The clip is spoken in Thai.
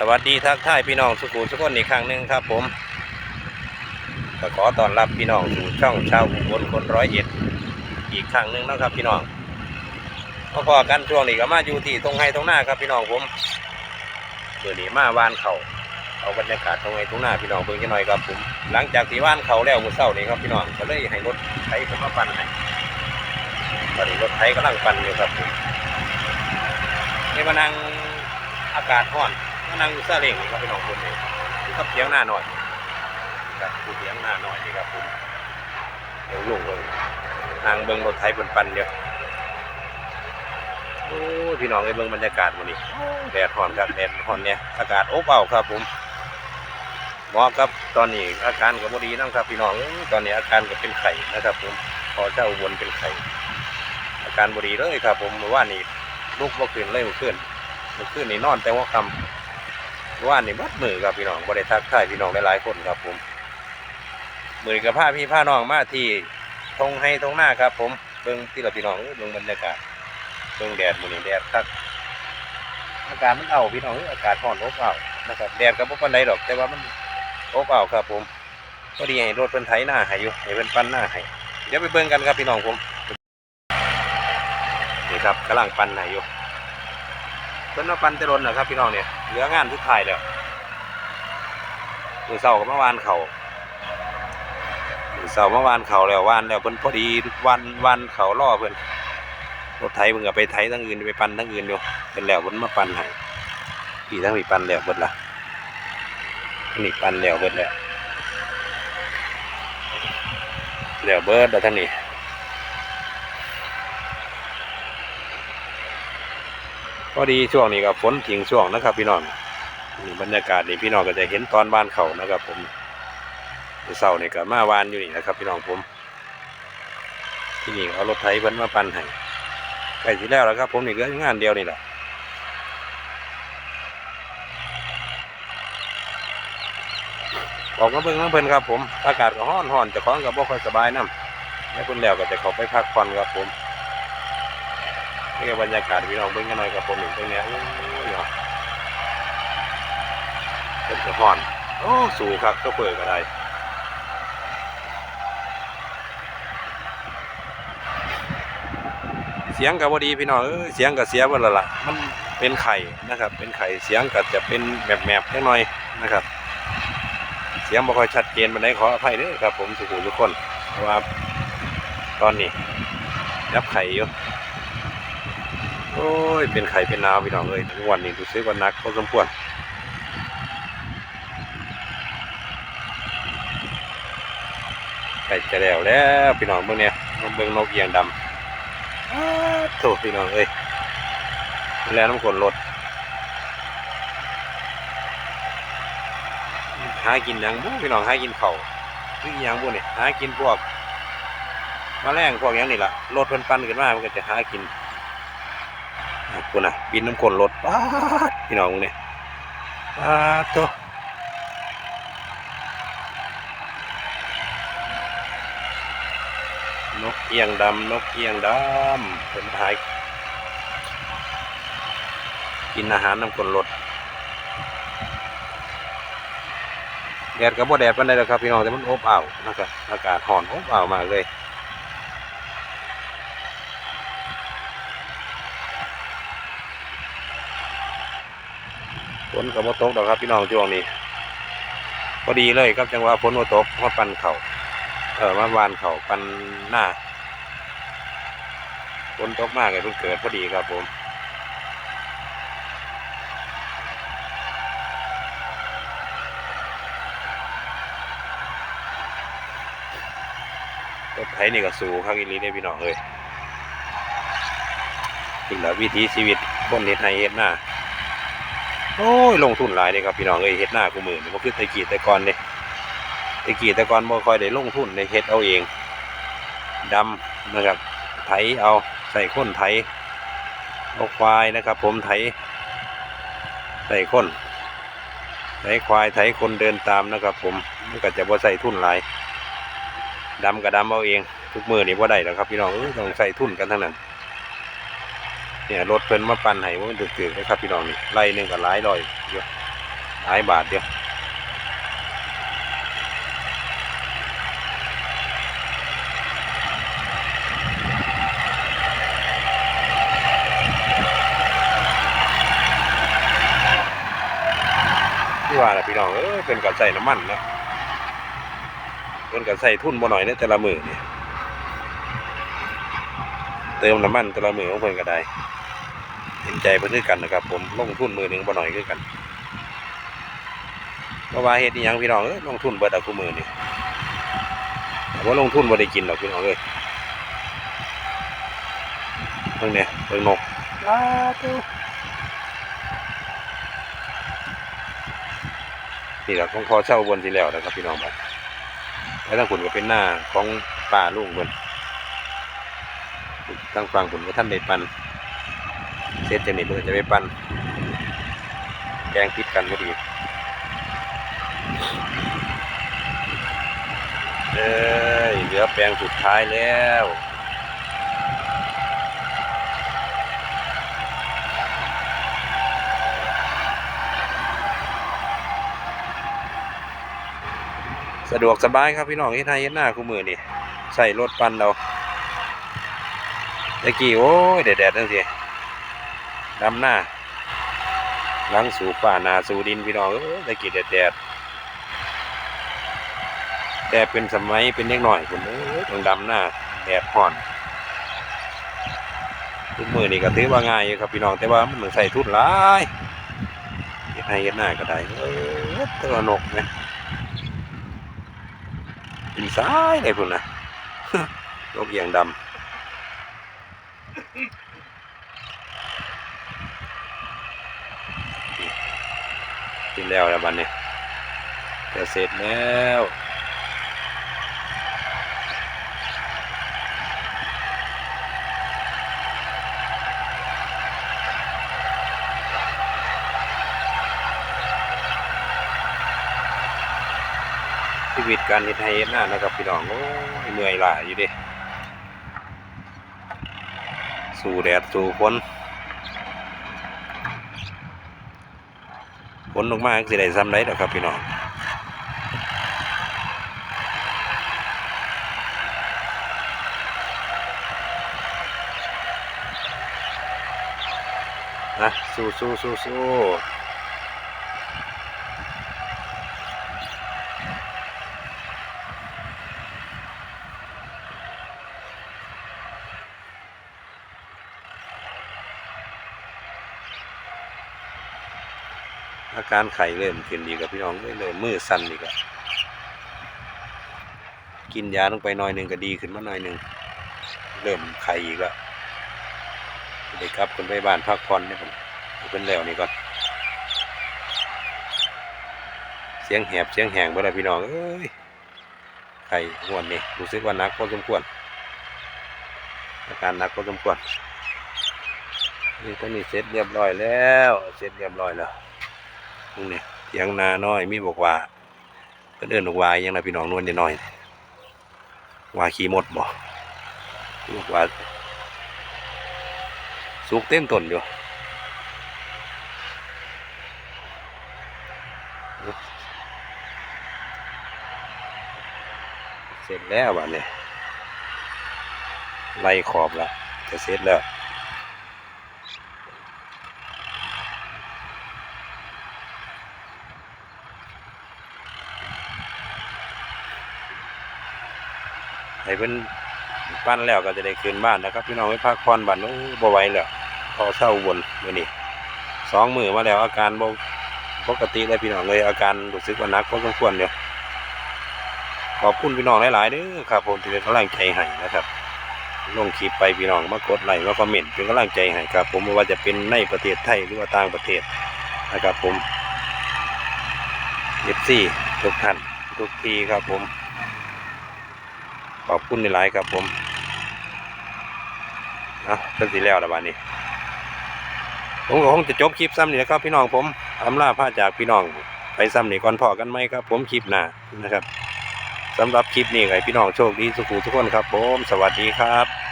สวัสดีทักทายพี่น้องสุขุมสุขนอีกครั้งหนึ่งครับผมก็ขอต้อนรับพี่น้องสู่ช่องชาวอุบลคนร้อยเอ็ดอีกครั้งหนึ่งนะครับพี่น้องพอๆกันช่วงนี้ก็มาอยู่ที่ตรงไฮตรงหน้าครับพี่น้องผมเมื่อนี้มาวานเขาเอาบรรยากาศตรงไฮตรงหน้าพี่น้องเบิ่งกันหน่อยครับผมหลังจากที่ว่านเขาแล้วมือเช้านี้ครับพี่น้องก็เลยให้รถไถผมมาปั่นให้ตอนนี้รถไถกำลังปั่นอยู่ครับผมในมานั่งอากาศร้อน มานั่งอยู่ซาเล้งนี่ครับพี่น้องคนนี้อยู่กับเถียงหน้าหน่อยครับผู้เถียงหน้าหน่อยนี่ครับผมเดี๋ยวลงเลยนางเบิ้งรถไถบนปันเดียวโอ้พี่น้องไอ้เบิ้งบรรยากาศวันนี้แดดร้อนครับแดดร้อนเนี่ยอากาศอบอ้าวครับผมหมาะกับตอนนี้อาการก็บดีนั่งครับ พี่น้องตอนนี้อาการก็เป็นไข้นะครับผมพอเจ้าวนเป็นไข้อาการบดีเลยครับ ผมเมื่านนี้ลุกบ่ขึ้นเลยเมื่อคืนเมื่อคืนนี่นอนแต่ว่าคำ ว่านนี่มัดมือครับพี่น้องบริทักทายพี่น้องหลายๆคนครับผมมือกับผ้าพี่ผ้าน้องมาที่ทงให้ทงหน้าครับ ผมเบิ่งที่เราพี่น้องเอ้ยเบิ่งบรรยากาศเบิ่งแดดมือนี้แดดคักอากาศมันเอาพี่น้องอากาศร้อนอบอ้าวนะครับแดดก็บ่ปานใดดอก แต่ว่ามันอบอ้าวครับ ผมก็ดีให้รถเพิ่นไถหน้าให้อยู่ให้เพิ่นปั้นหน้าให้เดี๋ยวไปเบิ่งกันครับพี่น้องผมนี่ครับกำลังปั้นให้าอยู่ พิ่นมาปันแต่รถนะครับพี่น้องเนี่ยเหลืองานทุกทายแล้วมือเสาร์กับเมื่อวานเขามือเสาร์เมื่อวานเขาแล้ววานแล้วเพิ่นพอดีวันวันเขาล่อเพิ่นรถไถเพิ่นก็ไปไถทั้งอื่นไปปันทั้งอื่นอยู่เป็นแล้วเพิ่นมาปันให้พี่ทั้งนี้ปั่นแล้วเบิดละอันนี้ปั่นแล้วเบิดแล้วแล้วเบิดแล้วทั้งนี้ พอดีช่วงนี้ก็ฝนทิ้งช่วงนะครับ พี่น้องนี่บรรยากาศนี่พี่น้องก็จะเห็นตอนบ้านเขานะครับ ผมเสาร์นี่ยก็มาวานอยู่นี่นะครับ พี่น้องผม ที่นี่เอารถไถเพิ่นมาปั่นให้ใกล้ที่แล้วแล้วครับ ผมนี่เหลืองานเดียวนี่แหละออกมาเบิ่งน้ำเพิ่นครับผม อากาศก็ร้อนร้อนจะคล้องกับบ่ค่อยสบายน้ำแล้วเพิ่นแล้วก็จะเขาไปพักผ่อนครับผม นี่บรรยากาศพี่น้องเบิ่งกันหน่อยกับผมอีกตรงนี้ยโอ้ยเนาะเป็นกระห้อนโอ้สูงครับก็เปิดก็ได้เสียงกับพอดีพี่น้องเอ้ยเสียงกับเสียเวละละมันเป็นไข่นะครับ เป็นไข่เสียงก็จะเป็นแมบบๆแค่น้อยนะครับ เสียงบ่ค่อยชัดเจนมันได้ขออภัยด้อครับ ผมสุขุทุกคนว่าตอนนี้ยับไข่อยู่ โอ้ย เป็นไข่เป็นนาวพี่น้องเอ้ยทุกวันนี้ดูซื้อว่านักพอสมควรไก่จะแล้วแล้วพี่น้องเบิ่งเนี่ยเบิ่งนกเอียงดำอ้โถพี่น้องเอ้ยแล้วน้ำกลนรถหากินยังบุ้พี่น้องหากินเข่าคือยังบุ้เนี่ยหากินพวกมาแมลงพวกยังนี่ล่ะรถเพิ่นปั่นขึ้นมามันก็จะหากิน คุณน่ะบินน้ำกลนรถป๊าดพี่น้องเนี่ยปาตัวนกเอียงดำนกเอียงดำเป็นหายกินอาหารน้ำกลนรถแดดกับบ่แดดปานใดหรอกครับพี่น้องแต่มันอบอ้าวนะครับอากาศห่อนอบอ้าวมากเลย นกับมตกดอกครับพี่น้องช่วงนี้พอดีเลยครับจังหวะฝนมตกมาปันเขาเออมาวานเขาปันหน้าฝนตกมากเลยเพิ่งเกิดพอดีครับผมรถไถนี่ก็สูงข้างอีหลีได้พี่น้องเลยจริงแล้ววิถีชีวิตคนเฮ็ดไห้เฮ็ดหน้า โอ้ยลงทุนหลายเลยครับพี่น้องเอ้ยเฮ็ดหน้ากูมือนี่บ่คือตะกี้แต่ก่อนเด้แตะกี้แต่ก่อนบ่ค่อยได้ลงทุนในเฮ็ดเอาเองดำนะครับไถเอาใส่ข้นไถเอาควายนะครับ ผมไถใส่ข้นไถควายไถคนเดินตามนะครับ ผมมันก็จะบ่ใส่ทุนหลายดำก็ดำเอาเอง ทุกมือนี่บ่ได้แล้วครับพี่น้องเอ้ยต้องใส่ทุนกันทั้งนั้น เนี่ยรถเพิ่นมาปั่นให้ว่ามันตึกๆนะครับพี่น้องนี่ไล่หนึ่งก็หลายร้อยอยู่หลายบาทเดียวที่ว่าน่ะพี่น้องเออเป็นกับใส่น้ำมันนะเป็นกับใส่ทุนบ่หน่อยเนี่ยแต่ละมือเนี่ยเติมน้ำมันแต่ละมือของเพิ่นก็ได้ เห็นใจเพื่อนคือกันนะครับ ผมลงทุนมือหนึ่งบ่หน่อยคือกันเพราะว่าเฮ็ดอีหยังพี่น้องเอ้ยลงทุนเบิดเอาคู่มือนี่แต่ว่าลงทุนบ่ได้กินหรอกพี่น้องเอ้ยเพิ่งเนี่ยเพิ่งนกลาตูนี่แหละของพอเช่าบนที่แล้วนะครับพี่น้องบัดแล้วทางคุณก็เป็นหน้าของป่าลุงเพิ่นทางฝั่งคุณก็ท่านได้ปัน เสร็จจากนี้จะไปปั้นแกงติดกันก็ดีเอ้ยเหลือแปลงสุดท้ายแล้วสะดวกสบายครับพี่น้องที่ไทยหน้าคู่มือนี่ใส่รถปั้นเราตะกี้โอ้ยแดดๆจังสิ ดำหน้าหลังสู่ป่านาสู่ดินพี่น้องเอ้ยตะกี้แดดแดดแต่เป็นสมัยเป็นเล็กหน่อยคุณเอ้ยต้องดำหน้าแดดห่อนทุกมือนี่ก็ถือว่าง่ายอยู่ครับพี่น้องแต่ว่ามันต้องใส่ทุนหลายเฮ็ดให้เฮ็ดหน้าก็ได้เออตัวนกนะกินซ้ายเลยพุ่นนะนกเอียงดำ กินแล้วแล้วบันนี้จะเสร็จแล้วชีวิตการเฮ็ดให้เฮ็ดหน้านะครับพี่น้องโอ้ยเหนื่อยหลายอยู่ดิ สู้แดดสู้ฝน ผลออกมาสิได้ซ้ำได้ดอกครับพี่น้องนะสู้สู้สู้สู้ การไข้เริ่มขึ้นดีกับพี่น้องเอ้ยเริ่มมือสั่นดีกับกินยาลงไปหน่อยหนึ่งก็ดีขึ้นมาหน่อยหนึ่งเริ่มไข้อีกแล้วเด็กครับคนไปบ้านพักผ่อนเนี่ยผมเป็นแล้วนี่ก่อน เสียงแหบเสียงแหงบ่ได้พี่น้องเอ้ยไข้หวนนี่รู้สึกว่านักพอสมควรอาการนักพอสมควรนี่ตอนนี้เสร็จเรียบร้อยแล้ว เสร็จเรียบร้อยแล้ว นี้เถียงนาน้อยมีบอกว่าเพิ่นเอิ้นบอกว่าอิหยังนะพี่น้องนวลนิดหน่อยว่าขี้มดบ่บอกว่าสุกเต็มต้นอยู่เสร็จแล้วบัดนี้ไล่ขอบละจะเสร็จแล้ว ให้เพิ่นปั้นแล้วก็จะได้คืนบ้านนะครับ พี่น้องไปพักผ่อนบ้านโอ้บ่ไหวแล้วพอเศร้าวนมือนี้สองมือมาแล้วอาการบ่ปกติเลยพี่น้องเลยอาการรู้สึกว่านักพอสมควรอยู่ขอบคุณพี่น้องหลายๆเด้อครับผมที่เป็นกำลังใจให้นะครับ ลงคลิปไปพี่น้องมากดไลค์มาคอมเมนต์เป็นกำลังใจให้ครับ ผมไม่ว่าจะเป็นในประเทศไทยหรือว่าต่างประเทศนะครับผมเอฟซีทุกท่านทุกทีครับผม ขอบคุณในหลายครับผมเอาเพิ่นสิแล้วละบาดนี้ ผมก็คงจะจบคลิปซ้ำนี่นะครับ พี่น้องผมอำลาพาจากพี่น้อง ไปซ้ำนี่ก่อนพอกันไหมครับ ผมคลิปหน้านะครับสำหรับคลิปนี้ไงพี่น้องโชคดีสุขุทุกคนครับ ผม สวัสดีครับ